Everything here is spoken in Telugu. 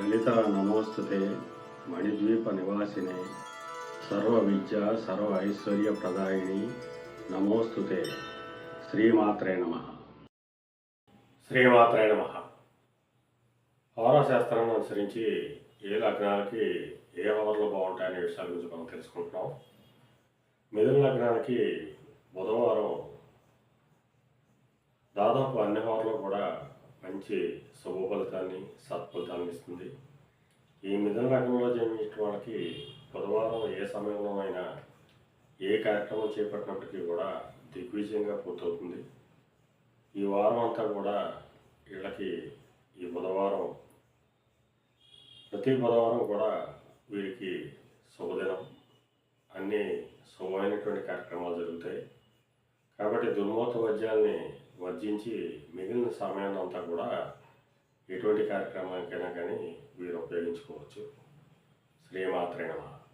లలిత నమోస్తుతే మణిద్వీప నివాసినే. సర్వ విద్య సర్వ ఐశ్వర్య ప్రదాయిని నమోస్తుతే. శ్రీమాత్రే నమ. శ్రీమాత్రే నమ. శాస్త్రాన్ని అనుసరించి ఏ లగ్నాలకి ఏ హోరలు బాగుంటాయనే విషయాల గురించి మనం తెలుసుకుంటున్నాం. మిథున లగ్నానికి బుధవారం దాదాపు అన్ని హోరలు కూడా మంచి శుభ ఫలితాన్ని సత్ఫలితాన్ని ఇస్తుంది. ఈ మిథున రకంలో జన్మించిన వాళ్ళకి బుధవారం ఏ సమయంలో అయినా ఏ కార్యక్రమం చేపట్టినప్పటికీ కూడా దిగ్విజయంగా పూర్తవుతుంది. ఈ వారం అంతా కూడా వీళ్ళకి ఈ బుధవారం ప్రతి బుధవారం కూడా వీరికి శుభదినం. అన్నీ శుభమైనటువంటి కార్యక్రమాలు జరుగుతాయి. కాబట్టి దుర్మూర్త వద్యాల్ని వర్జించి మిగిలిన సమయాన్ని అంతా కూడా ఎటువంటి కార్యక్రమానికైనా కానీ వీరు ఉపయోగించుకోవచ్చు. శ్రీమాత్రే